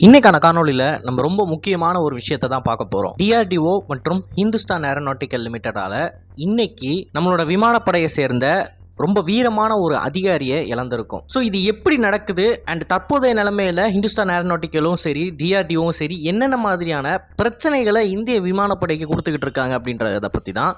இன்னைக்கான காணொளியில் நம்ம ரொம்ப முக்கியமான ஒரு விஷயத்தை தான் பார்க்க போகிறோம் டிஆர்டிஓ மற்றும் ஹிந்துஸ்தான் ஏரோநாட்டிக்கல் லிமிட்டடால இன்னைக்கு நம்மளோட விமானப்படையை சேர்ந்த ரொம்ப வீரமான ஒரு அதிகாரியை இழந்திருக்கும். ஸோ இது எப்படி நடக்குது? அண்ட் தற்போதைய நிலைமையில ஹிந்துஸ்தான் ஏரோநாட்டிக்கலும் சரி டிஆர்டிஓவும் சரி என்னென்ன மாதிரியான பிரச்சனைகளை இந்திய விமானப்படைக்கு கொடுத்துக்கிட்டு இருக்காங்க அப்படின்றத பற்றி தான்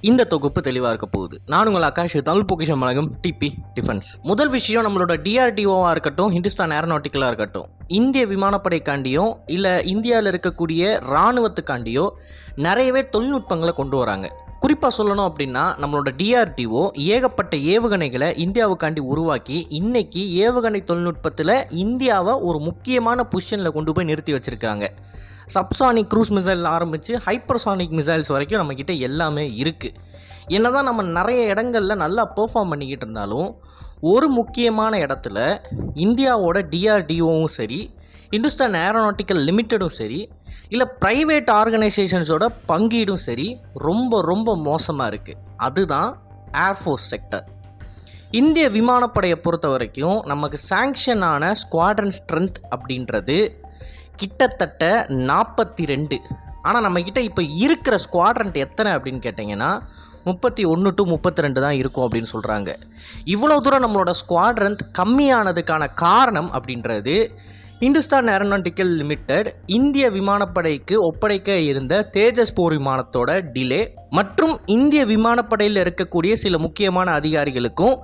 இந்த தொகுப்பு தெளிவாக இருக்க போகுது. நான் உங்கள் ஆகாஷ் தமிழ் பொக்கிஷம் வழங்கும் டிபி டிஃபென்ஸ். முதல் விஷயம் நம்மளோட டிஆர்டிஓவாக இருக்கட்டும் ஹிந்துஸ்தான் ஏரோநாட்டிக்கலாக இருக்கட்டும். இந்திய விமானப்படைக்காண்டியும் இல்லை இந்தியாவில் இருக்கக்கூடிய இராணுவத்துக்காண்டியோ நிறையவே தொழில்நுட்பங்களை கொண்டு வராங்க. குறிப்பாக சொல்லணும் அப்படின்னா நம்மளோட டிஆர்டிஓ ஏகப்பட்ட ஏவுகணைகளை இந்தியாவுக்காண்டி உருவாக்கி இன்னைக்கு ஏவுகணை தொழில்நுட்பத்தில் இந்தியாவை ஒரு முக்கியமான பொசிஷனில் கொண்டு போய் நிறுத்தி வச்சுருக்காங்க சப்சானிக் க்ரூஸ் மிசைல் ஆரம்பித்து ஹைப்பர்சானிக் மிசைல்ஸ் வரைக்கும் நம்மக்கிட்ட எல்லாமே இருக்குது என்ன தான் நம்ம நிறைய இடங்கள்ல நல்லா பெர்ஃபார்ம் பண்ணிக்கிட்டு இருந்தாலும் ஒரு முக்கியமான இடத்துல இந்தியாவோட டிஆர்டிஓவும் சரி இந்துஸ்தான் ஏரோனாட்டிக்கல் லிமிட்டடும் சரி இல்லை ப்ரைவேட் ஆர்கனைசேஷன்ஸோட பங்கீடும் சரி ரொம்ப ரொம்ப மோசமாக இருக்குது அதுதான் ஏர்ஃபோர்ஸ் செக்டர் இந்திய விமானப்படையை பொறுத்த வரைக்கும் நமக்கு சாங்ஷன் ஆன ஸ்குவாட்ரன் ஸ்ட்ரென்த் அப்படின்றது கிட்டத்தட்ட நாற்பத்தி ரெண்டு ஆனால் நம்மக்கிட்ட இப்போ இருக்கிற ஸ்குவாட்ரண்ட் எத்தனை அப்படின்னு கேட்டிங்கன்னா முப்பத்தி ஒன்று டு முப்பத்தி ரெண்டு தான் இருக்கும் அப்படின்னு சொல்கிறாங்க இவ்வளோ தூரம் நம்மளோட ஸ்குவாட்ரண்ட் கம்மியானதுக்கான காரணம் அப்படின்றது இந்துஸ்தான் ஏரோனாட்டிக்கல் லிமிடெட் இந்திய விமானப்படைக்கு ஒப்படைக்க இருந்த தேஜஸ் போர் விமானத்தோட டிலே மற்றும் இந்திய விமானப்படையில் இருக்கக்கூடிய சில முக்கியமான அதிகாரிகளுக்கும்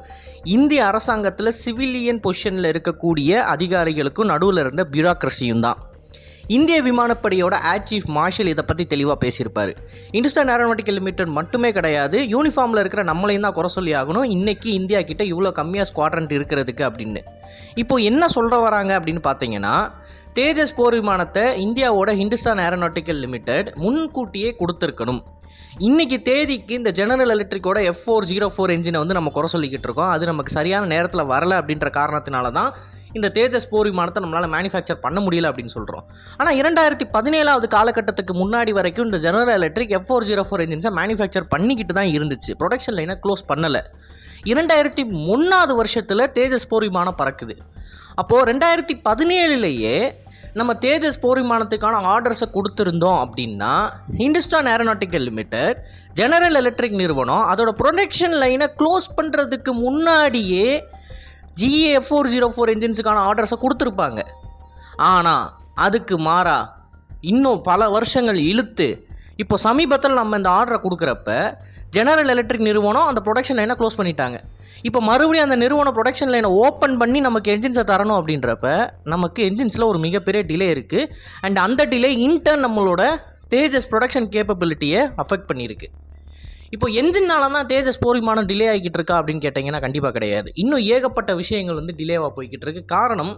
இந்திய அரசாங்கத்தில் சிவிலியன் பொசிஷனில் இருக்கக்கூடிய அதிகாரிகளுக்கும் நடுவில் இருந்த பியூராக்ரஸியும் தான். இந்திய விமானப்படையோட ஏர் சீஃப் மார்ஷல் இதை பற்றி தெளிவாக பேசியிருப்பார். இந்துஸ்தான் ஏரோநாட்டிக்கல் லிமிடெட் மட்டுமே கிடையாது யூனிஃபார்மில் இருக்கிற நம்மளையும் தான் குறை சொல்லி ஆகணும். இன்றைக்கி இந்தியா கிட்டே இவ்வளோ கம்மியாக ஸ்குவாட்ரண்ட் இருக்கிறதுக்கு அப்படின்னு. இப்போ என்ன சொல்கிற வராங்க அப்படின்னு பார்த்தீங்கன்னா தேஜஸ் போர் விமானத்தை இந்தியாவோட ஹிந்துஸ்தான் ஏரோனாட்டிக்கல் லிமிடெட் முன்கூட்டியே கொடுத்துருக்கணும். இன்னைக்கு தேதிக்கு இந்த ஜெனரல் எலக்ட்ரிக்கோட எஃப் ஃபோர் ஜீரோ ஃபோர் என்ஜினை வந்து நம்ம குறை சொல்லிக்கிட்டு இருக்கோம். அது நமக்கு சரியான நேரத்தில் வரலை அப்படின்ற காரணத்தினால தான் இந்த தேஜஸ் போர் விமானத்தை நம்மளால் மேனுஃபேக்சர் பண்ண முடியல அப்படின்னு சொல்கிறோம் ஆனால் இரண்டாயிரத்தி பதினேழாவது காலகட்டத்துக்கு முன்னாடி வரைக்கும் இந்த General Electric F four zero four இன்ஜின்ஸை manufacture பண்ணிக்கிட்டு தான் இருந்துச்சு. ப்ரொடக்ஷன் லைனை க்ளோஸ் பண்ணலை. இரண்டாயிரத்தி ஒன்றாவது வருஷத்தில் தேஜஸ் போர் விமானம் பறக்குது. அப்போது ரெண்டாயிரத்தி பதினேழுலேயே நம்ம தேஜஸ் போர் விமானத்துக்கான ஆர்டர்ஸை கொடுத்துருந்தோம் அப்படின்னா Hindustan aeronautical limited General Electric நிறுவனம் அதோட ப்ரொடக்ஷன் லைனை க்ளோஸ் பண்ணுறதுக்கு முன்னாடியே ஜிஏ ஃபோர் ஜீரோ ஃபோர் என்ஜின்ஸுக்கான ஆர்டர்ஸை கொடுத்துருப்பாங்க. ஆனால் அதுக்கு மாறா இன்னும் பல வருஷங்கள் இழுத்து இப்போ சமீபத்தில் நம்ம இந்த ஆர்டரை கொடுக்குறப்ப ஜெனரல் எலக்ட்ரிக் நிறுவனம் அந்த ப்ரொடக்ஷன் லைனை க்ளோஸ் பண்ணிட்டாங்க. இப்போ மறுபடியும் அந்த நிறுவனம் ப்ரொடக்ஷன் லைனை ஓப்பன் பண்ணி நமக்கு என்ஜின்ஸை தரணும் அப்படின்றப்ப நமக்கு என்ஜின்ஸில் ஒரு மிகப்பெரிய டிலே இருக்குது அண்ட் அந்த டிலே இன்டர்ன் நம்மளோட தேஜஸ் ப்ரொடக்ஷன் கேப்பபிலிட்டியை அஃபெக்ட் பண்ணியிருக்கு. இப்போ என்ஜின்னால தான் தேஜஸ் போர் விமானம் டிலே ஆகிக்கிட்டு இருக்கா அப்படின்னு கேட்டிங்கன்னா கண்டிப்பாக கிடையாது. இன்னும் ஏகப்பட்ட விஷயங்கள் வந்து டிலேவாக போய்கிட்டு இருக்குது காரணம்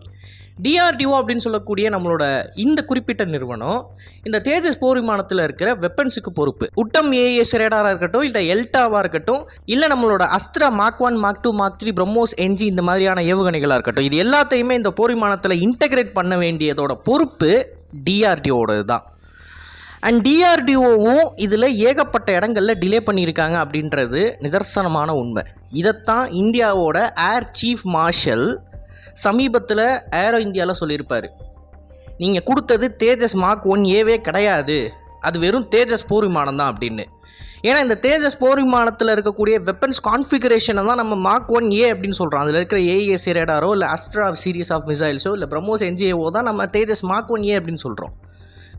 டிஆர்டிஓ அப்படின்னு சொல்லக்கூடிய நம்மளோட இந்த குறிப்பிட்ட நிறுவனம் இந்த தேஜஸ் போர் விமானத்தில் இருக்கிற வெப்பன்ஸுக்கு பொறுப்பு. உட்டம் ஏஎஸ் ரேடாராக இருக்கட்டும் இல்லை எல்டாவாக இருக்கட்டும் இல்லை நம்மளோட Astra mark one mark two mark three BrahMos NG இந்த மாதிரியான ஏவுகணைகளாக இருக்கட்டும். இது எல்லாத்தையுமே இந்த போர் விமானத்தில் இன்டகிரேட் பண்ண வேண்டியதோட பொறுப்பு டிஆர்டிஓடது தான் அண்ட் டிஆர்டிஓவும் இதில் ஏகப்பட்ட இடங்களில் டிலே பண்ணியிருக்காங்க அப்படின்றது நிதர்சனமான உண்மை. இதைத்தான் இந்தியாவோட ஏர் சீஃப் மார்ஷல் சமீபத்தில் ஏரோ இந்தியாவில் சொல்லியிருப்பார். நீங்கள் கொடுத்தது தேஜஸ் மார்க் ஒன் ஏவே கிடையாது. அது வெறும் தேஜஸ் போர் விமானம் தான் அப்படின்னு. ஏன்னா இந்த தேஜஸ் போர் விமானத்தில் இருக்கக்கூடிய வெப்பன்ஸ் கான்ஃபிகரேஷனை தான் நம்ம மார்க் ஒன் ஏ அப்படின்னு சொல்கிறோம் அதில் இருக்கிற ஏஏசி ரேடாரோ இல்லை அஸ்ட்ரா சீரிஸ் ஆஃப் மிசைல்ஸோ இல்லை பிரம்மோஸ் என்ஜிஏஓ தான் நம்ம தேஜஸ் மார்க் ஒன் ஏ அப்படின்னு சொல்கிறோம்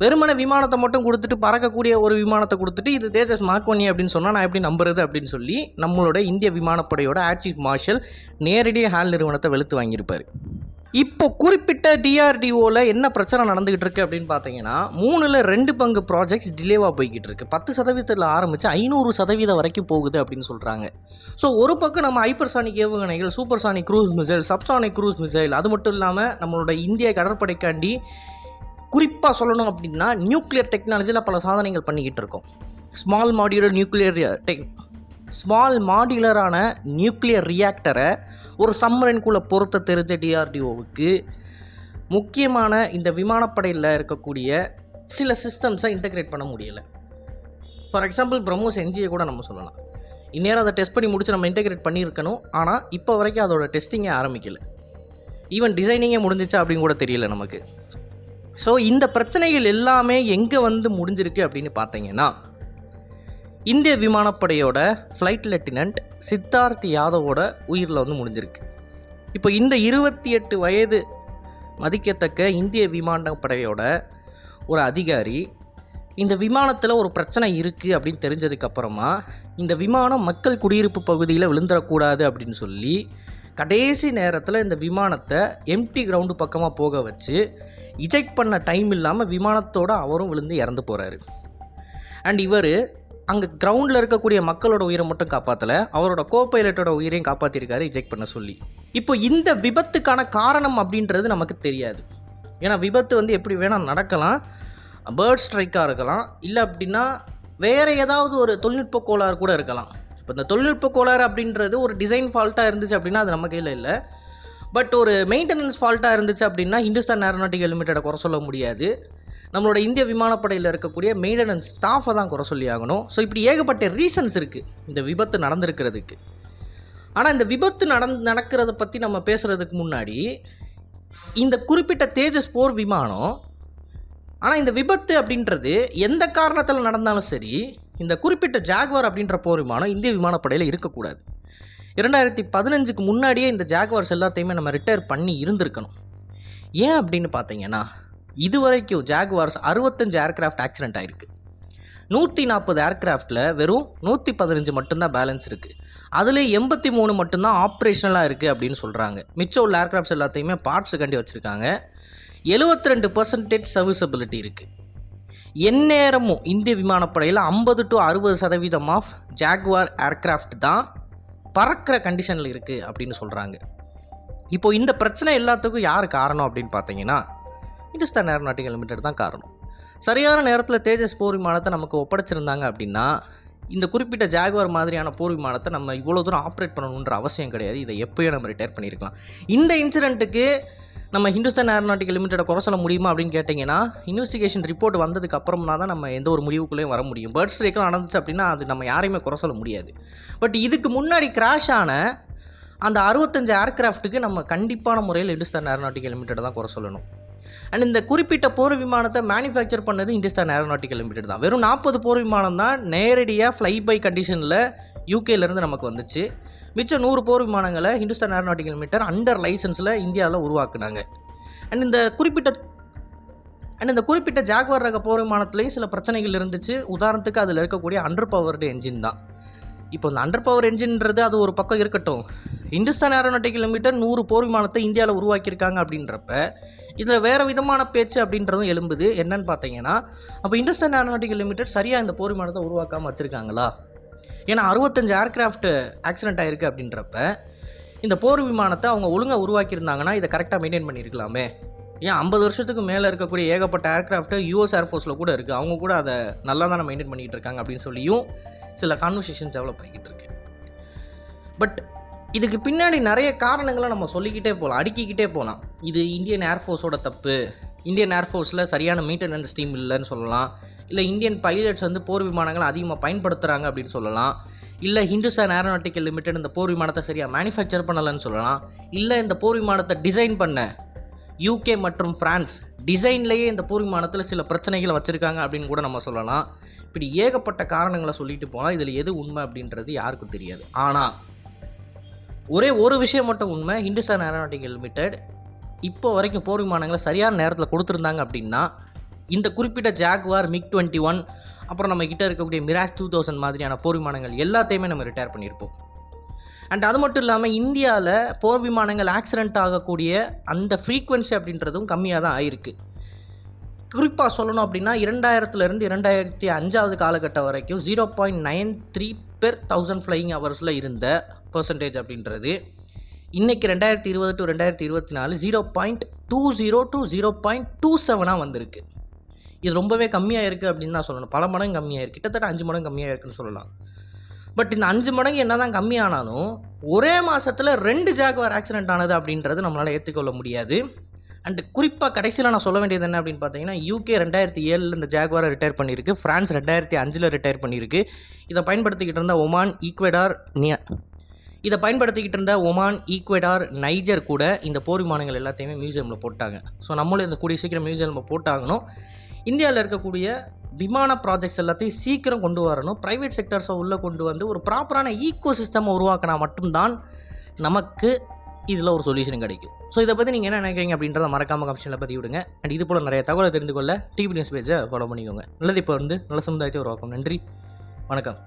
வெறுமன விமானத்தை மட்டும் கொடுத்துட்டு பறக்கக்கூடிய ஒரு விமானத்தை கொடுத்துட்டு இது தேஜஸ் மார்க்கோனி அப்படின்னு சொன்னால் நான் எப்படி நம்புறது அப்படின்னு சொல்லி நம்மளோட இந்திய விமானப்படையோட ஏர் சீஃப் மார்ஷல் நேரடியாக ஹால் நிறுவனத்தை வெளுத்து வாங்கியிருப்பார். இப்போ குறிப்பிட்ட டிஆர்டிஓவில் என்ன பிரச்சனை நடந்துகிட்டு இருக்கு அப்படின்னு பார்த்தீங்கன்னா மூணில் ரெண்டு பங்கு ப்ராஜெக்ட்ஸ் டிலேவாக போய்கிட்டு இருக்கு. பத்து சதவீதத்தில் ஆரம்பித்து ஐநூறு சதவீதம் வரைக்கும் போகுது அப்படின்னு சொல்கிறாங்க ஸோ ஒரு பக்கம் நம்ம ஹைப்பர்சானிக் ஏவுகணைகள் supersonic cruise missile subsonic cruise missile அது மட்டும் இல்லாமல் நம்மளோட இந்திய கடற்படைக்காண்டி குறிப்பாக சொல்லணும் அப்படின்னா நியூக்ளியர் டெக்னாலஜியில் பல சாதனைகள் பண்ணிக்கிட்டு இருக்கோம். Small modular nuclear tech small மாடியுலரான nuclear ரியாக்டரை ஒரு சம்மரன்குள்ளே பொருத்த தெரிஞ்ச டிஆர்டிஓவுக்கு முக்கியமான இந்த விமானப்படையில் இருக்கக்கூடிய சில சிஸ்டம்ஸை இன்டகிரேட் பண்ண முடியலை. ஃபார் எக்ஸாம்பிள் பிரம்மோஸ் என்ஜியை கூட நம்ம சொல்லலாம். இந்நேரம் அதை டெஸ்ட் பண்ணி முடிச்சு நம்ம இன்டகிரேட் பண்ணியிருக்கணும். ஆனால் இப்போ வரைக்கும் அதோட டெஸ்டிங்கே ஆரம்பிக்கலை. ஈவன் டிசைனிங்கே முடிஞ்சிச்சா அப்படின்னு கூட தெரியல நமக்கு. ஸோ இந்த பிரச்சனைகள் எல்லாமே எங்கே வந்து முடிஞ்சிருக்கு அப்படின்னு பார்த்தீங்கன்னா இந்திய விமானப்படையோட ஃப்ளைட் லெப்டினன்ட் சித்தார்த் யாதவோட உயிரில் வந்து முடிஞ்சிருக்கு. இப்போ இந்த இருபத்தி எட்டு வயது மதிக்கத்தக்க இந்திய விமானப்படையோட ஒரு அதிகாரி இந்த விமானத்தில் ஒரு பிரச்சனை இருக்குது அப்படின்னு தெரிஞ்சதுக்கப்புறமா இந்த விமானம் மக்கள் குடியிருப்பு பகுதியில் விழுந்துடக்கூடாது அப்படின்னு சொல்லி கடைசி நேரத்தில் இந்த விமானத்தை எம்டி கிரவுண்டு பக்கமாக போக வச்சு இஜெக்ட் பண்ண டைம் இல்லாமல் விமானத்தோட அவரும் விழுந்து இறந்து போகிறாரு அண்ட் இவர் அங்கே கிரவுண்டில் இருக்கக்கூடிய மக்களோட உயிரை மட்டும் காப்பாற்றலை அவரோட கோ பைலட்டோட உயிரையும் காப்பாற்றிருக்காரு இஜெக்ட் பண்ண சொல்லி. இப்போ இந்த விபத்துக்கான காரணம் அப்படின்றது நமக்கு தெரியாது. ஏன்னா விபத்து வந்து எப்படி வேணால் நடக்கலாம் பேர்ட் ஸ்ட்ரைக்காக இருக்கலாம் இல்லை அப்படின்னா வேறு ஏதாவது ஒரு தொழில்நுட்ப கோளாறு கூட இருக்கலாம். இப்போ இந்த தொழில்நுட்ப கோளாறு அப்படின்றது ஒரு டிசைன் ஃபால்ட்டாக இருந்துச்சு அப்படின்னா அது நம்ம கையில் இல்லை. பட் ஒரு மெயின்டெனன்ஸ் ஃபால்ட்டாக இருந்துச்சு அப்படின்னா ஹிந்துஸ்தான் ஏரோநாட்டிக் லிமிட்டடை குறை சொல்ல முடியாது. நம்மளோட இந்திய விமானப்படையில் இருக்கக்கூடிய மெயின்டெனன்ஸ் ஸ்டாஃபை தான் குறை சொல்லி ஆகணும். ஸோ இப்படி ஏகப்பட்ட ரீசன்ஸ் இருக்குது இந்த விபத்து நடந்திருக்கிறதுக்கு. ஆனால் இந்த விபத்து நடந் நடக்கிறத பற்றி நம்ம பேசுகிறதுக்கு முன்னாடி இந்த குறிப்பிட்ட தேஜஸ் போர் விமானம் ஆனால் இந்த விபத்து அப்படின்றது எந்த காரணத்தில் நடந்தாலும் சரி இந்த குறிப்பிட்ட ஜாக்வார் அப்படின்ற போர் விமானம் இந்திய விமானப்படையில் இருக்கக்கூடாது. இரண்டாயிரத்தி பதினஞ்சுக்கு முன்னாடியே இந்த ஜாக்வார்ஸ் எல்லாத்தையுமே நம்ம ரிட்டையர் பண்ணி இருந்திருக்கணும். ஏன் அப்படின்னு பார்த்தீங்கன்னா இது வரைக்கும் ஜாக்வார்ஸ் அறுபத்தஞ்சு ஏர்கிராஃப்ட் ஆக்சிடென்ட் ஆயிருக்கு. நூற்றி நாற்பது ஏர்கிராஃப்டில் வெறும் நூற்றி பதினஞ்சு மட்டும்தான் பேலன்ஸ் இருக்குது அதில் எண்பத்தி மூணு மட்டும்தான் ஆப்ரேஷனலாக இருக்குது அப்படின்னு சொல்கிறாங்க மிச்சம் உள்ள ஏர்கிராஃப்ட்ஸ் எல்லாத்தையுமே பார்ட்ஸு கண்டி வச்சுருக்காங்க. எழுபத்தி ரெண்டு பர்சன்டேஜ் சர்வீசபிலிட்டி இருக்குது எந்நேரமும் இந்திய விமானப்படையில் ஐம்பது டு அறுபது சதவீதம் ஆஃப் ஜாக்வார் ஏர்கிராஃப்ட் தான் பறக்கிற கண்டிஷனில் இருக்குது அப்படின்னு சொல்கிறாங்க இப்போ இந்த பிரச்சனை எல்லாத்துக்கும் யார் காரணம் அப்படின்னு பார்த்தீங்கன்னா இந்துஸ்தான் ஏரோநாட்டிக்கல் லிமிடெட் தான் காரணம். சரியான நேரத்தில் தேஜஸ் போர் விமானத்தை நமக்கு ஒப்படைச்சிருந்தாங்க அப்படின்னா இந்த குறிப்பிட்ட ஜாகுவார் மாதிரியான போர் விமானத்தை நம்ம இவ்வளோ தூரம் ஆப்ரேட் பண்ணணுன்ற அவசியம் கிடையாது. இதை எப்போயோ நம்ம ரிட்டையர் பண்ணியிருக்கலாம். இந்த இன்சிடெண்ட்டுக்கு நம்ம ஹிந்துஸ்தான் ஏரோநாட்டிக்கல் லிமிட்டடை குறை சொல்ல முடியுமா அப்படின்னு கேட்டிங்கன்னா இன்வெஸ்டிகேஷன் ரிப்போர்ட் வந்ததுக்கு அப்புறம் தான் நம்ம எந்த ஒரு முடிவுக்குள்ளேயும் வர முடியும். பேர்ட் ஸ்ட்ரைக்கெலாம் நடந்துச்சு அப்படின்னா அது நம்ம யாரையுமே குறை சொல்ல முடியாது. பட் இதுக்கு முன்னாடி கிராஷ் ஆன அந்த அறுபத்தஞ்சு ஏர்கிராஃப்ட்டுக்கு நம்ம கண்டிப்பான முறையில் இந்துஸ்தான் ஏரோநாட்டிக்கல் லிமிட்டட் தான் குறை சொல்லணும். அண்ட் இந்த குறிப்பிட்ட போர் விமானத்தை மேனுஃபேக்சர் பண்ணது இந்துஸ்தான் ஏரோநாட்டிக்கல் லிமிடெட் தான். வெறும் நாற்பது போர் விமானம் தான் நேரடியாக ஃப்ளை பை கண்டிஷனில் யூகேலேருந்து நமக்கு வந்துச்சு. மிச்ச நூறு போர் விமானங்களை ஹிந்துஸ்தான் ஏரோநாட்டிக்கல் மீட்டர் அண்டர் லைசன்ஸில் இந்தியாவில் உருவாக்குனாங்க. அண்ட் இந்த குறிப்பிட்ட அண்ட் இந்த குறிப்பிட்ட ஜாக்வார் ரக போர் விமானத்துலேயும் சில பிரச்சனைகள் இருந்துச்சு. உதாரணத்துக்கு அதில் இருக்கக்கூடிய அண்டர் பவர்டு என்ஜின் தான். இப்போ இந்த அண்டர் பவர் என்ஜின்றது அது ஒரு பக்கம் இருக்கட்டும். இந்துஸ்தான் ஏரோநாட்டிக்கல் மீட்டர் நூறு போர் விமானத்தை இந்தியாவில் உருவாக்கியிருக்காங்க அப்படின்றப்ப இதில் வேறு விதமான பேச்சு அப்படின்றதும் எழும்புது. என்னன்னு பார்த்தீங்கன்னா அப்போ இந்துஸ்தான் ஏரோநாட்டிக்கல் லிமிடெட் சரியாக இந்த போர் விமானத்தை உருவாக்காமல் வச்சுருக்காங்களா? ஏன்னா அறுபத்தஞ்சு ஏர்கிராஃப்ட் ஆக்சிடென்ட் ஆயிருக்கு அப்படின்றப்ப இந்த போர் விமானத்தை அவங்க ஒழுங்காக உருவாக்கியிருந்தாங்கன்னா இதை கரெக்டாக மெயின்டைன் பண்ணியிருக்கலாமே. ஏன் ஐம்பது வருஷத்துக்கு மேலே இருக்கக்கூடிய ஏகப்பட்ட ஏர்க்ராஃப்ட்டு யூஎஸ் ஏர்ஃபோர்ஸில் கூட இருக்குது அவங்க கூட அதை நல்லா தானே மெயின்டைன் பண்ணிகிட்டு இருக்காங்க அப்படின்னு சொல்லியும் சில கான்வர்சேஷன் டெவலப் ஆகிட்டு இருக்கு. பட் இதுக்கு பின்னாடி நிறைய காரணங்களை நம்ம சொல்லிக்கிட்டே போகலாம் அடுக்கிக்கிட்டே போகலாம் இது இந்தியன் ஏர்ஃபோர்ஸோட தப்பு. இந்தியன் ஏர்ஃபோர்ஸில் சரியான மெயின்டெனன்ஸ் டீம் இல்லைன்னு சொல்லலாம். இல்லை இந்தியன் பைலட்ஸ் வந்து போர் விமானங்களை அதிகமாக பயன்படுத்துகிறாங்க அப்படின்னு சொல்லலாம். இல்லை ஹிந்துஸ்தான் ஏரோநாட்டிக்கல் லிமிடெட் இந்த போர் விமானத்தை சரியாக மேனுஃபேக்சர் பண்ணலைன்னு சொல்லலாம். இல்லை இந்த போர் விமானத்தை டிசைன் பண்ண யூகே மற்றும் ஃப்ரான்ஸ் டிசைன்லேயே இந்த போர் விமானத்தில் சில பிரச்சனைகளை வச்சுருக்காங்க அப்படின்னு கூட நம்ம சொல்லலாம். இப்படி ஏகப்பட்ட காரணங்களை சொல்லிட்டு போனால் இதில் எது உண்மை அப்படின்றது யாருக்கும் தெரியாது. ஆனால் ஒரே ஒரு விஷயம் மட்டும் உண்மை. ஹிந்துஸ்தான் ஏரோநாட்டிக்கல் லிமிடெட் இப்போ வரைக்கும் போர் விமானங்களை சரியான நேரத்தில் கொடுத்துருந்தாங்க அப்படின்னா இந்த குறிப்பிட்ட ஜாக்வார் மிக் டுவெண்ட்டி ஒன் அப்புறம் நம்ம கிட்ட இருக்கக்கூடிய மிராஜ் டூ தௌசண்ட் மாதிரியான போர் விமானங்கள் எல்லாத்தையுமே நம்ம ரிட்டையர் பண்ணியிருப்போம். அண்ட் அது மட்டும் இல்லாமல் இந்தியாவில் போர் விமானங்கள் ஆக்சிடென்ட் ஆகக்கூடிய அந்த ஃப்ரீக்வன்சி அப்படின்றதும் கம்மியாக தான் ஆயிருக்கு. குறிப்பாக சொல்லணும் அப்படின்னா இரண்டாயிரத்துலேருந்து இரண்டாயிரத்தி அஞ்சாவது காலகட்டம் வரைக்கும் zero point nine three per thousand flying ஹவர்ஸில் இருந்த பர்சன்டேஜ் அப்படின்றது. இன்றைக்கி ரெண்டாயிரத்தி இருபது டு ரெண்டாயிரத்தி இருபத்தி நாலு zero point two zero to zero point two செவனாக வந்திருக்கு. இது ரொம்பவே கம்மியாக இருக்குது அப்படின்னு தான் சொல்லணும். பல மடங்கு கம்மியாக இருக்குது கிட்டத்தட்ட அஞ்சு மடங்கு கம்மியாக இருக்குன்னு சொல்லலாம். பட் இந்த அஞ்சு மடங்கு என்ன தான் கம்மியானாலும் ஒரே மாதத்தில் ரெண்டு ஜாக்வார் ஆக்சிடென்ட் ஆனது அப்படின்றது நம்மளால் ஏற்றுக்கொள்ள முடியாது. அண்டு குறிப்பாக கடைசியில் நான் சொல்ல வேண்டியது என்ன அப்படின்னு பார்த்தீங்கன்னா யூகே ரெண்டாயிரத்தி ஏழில் இந்த ஜாக்வாரை ரிட்டையர் பண்ணியிருக்கு. ஃப்ரான்ஸ் ரெண்டாயிரத்தி அஞ்சில் ரிட்டையர் பண்ணியிருக்கு. இதை பயன்படுத்திக்கிட்டு இருந்த ஒமான் ஈக்வெடார் நிய இதை பயன்படுத்திக்கிட்டு இருந்த ஒமான் ஈக்வெடார் நைஜர் கூட இந்த போர் விமானங்கள் எல்லாத்தையுமே மியூசியமில் போட்டாங்க. ஸோ நம்மளும் இந்த கூடிய சீக்கிரம் மியூசியமில் போட்டாகணும். இந்தியாவில் இருக்கக்கூடிய விமான ப்ராஜெக்ட்ஸ் எல்லாத்தையும் சீக்கிரம் கொண்டு வரணும். ப்ரைவேட் செக்டர்ஸை உள்ளே கொண்டு வந்து ஒரு ப்ராப்பரான ஈக்கோ சிஸ்டம் உருவாக்கினா மட்டும்தான் நமக்கு இதில் ஒரு சொல்யூஷன் கிடைக்கும். ஸோ இதை பற்றி நீங்கள் என்ன நினைக்கிறீங்க அப்படின்றத மறக்காம கமிஷனில் பற்றி விடுங்க. அண்ட் இது போல் நிறைய தகவலை தெரிந்து கொள்ள டிவி நியூஸ் பேஜை ஃபாலோ பண்ணிக்கோங்க. நல்லது இப்போ வந்து நல்ல சமுதாயத்தை உருவாக்கும். நன்றி. வணக்கம்.